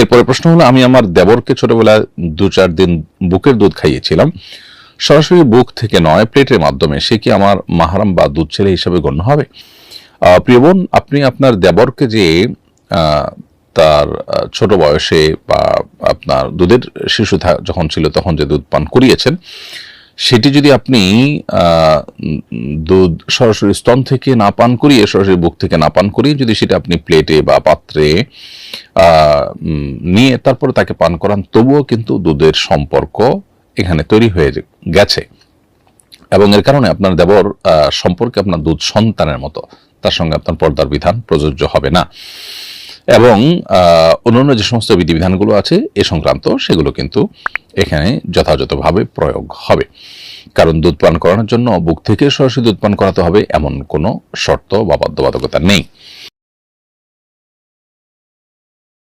এরপরে প্রশ্ন হলো, আমি আমার দেবরকে ছোটবেলায় দু চার দিন বুকের দুধ খাইয়েছিলাম। সরাসরি বুক থেকে নয়, প্লেটের মাধ্যমে। সে কি আমার মাহারাম বা দুধ ছেলে হিসেবে গণ্য হবে? প্রিয় বোন, আপনি আপনার দেবরকে যে তার ছোট বয়সে বা আপনার দুধের শিশু যখন ছিল, তখন যে দুধ পান করিয়েছেন সেটি যদি আপনি দুধ সরাসরি স্তন থেকে না পান করিয়ে, সরাসরি বুক থেকে না পান করিয়ে যদি সেটা আপনি প্লেটে বা পাত্রে নিয়ে তারপরে তাকে পান করান, তবুও কিন্তু দুধের সম্পর্ক এখানে তৈরি হয়ে গেছে। এবং এর কারণে আপনার দেবর সম্পর্কে আপনার দুধ সন্তানের মতো। তার সঙ্গে আপনার পর্দার বিধান প্রযোজ্য হবে না। এবং অন্যান্য যে সমস্ত বিধিবিধানগুলো আছে এ সংক্রান্ত সেগুলো কিন্তু এখানে যথাযথভাবে প্রয়োগ হবে। কারণ দুধ পান করানোর জন্য বুক থেকে সরাসরি দুধ পান করাতে হবে এমন কোনো শর্ত বা বাধ্যবাধকতা নেই।